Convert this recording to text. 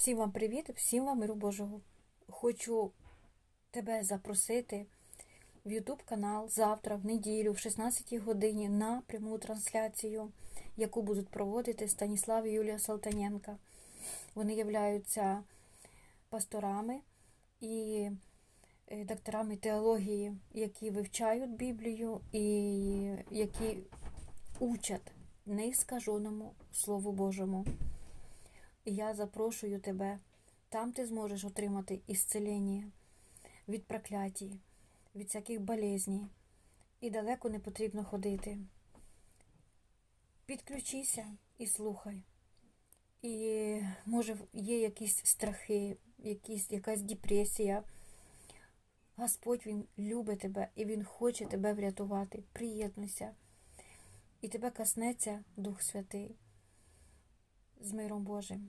Всім вам привіт, всім вам миру Божого. Хочу тебе запросити в YouTube канал завтра, в неділю, в 16 годині на пряму трансляцію, яку будуть проводити Станіслав і Юлія Салтаненка. Вони являються пасторами і е, докторами теології, які вивчають Біблію і які учать неіскаженому Слову Божому. І я запрошую тебе. Там ти зможеш отримати ісцелення від проклятій, від всяких болезней. І далеко не потрібно ходити. Підключися і слухай. І може є якісь страхи, якісь, якась депресія. Господь Він любить тебе і Він хоче тебе врятувати. Приєднуйся. І тебе коснеться Дух Святий з миром Божим.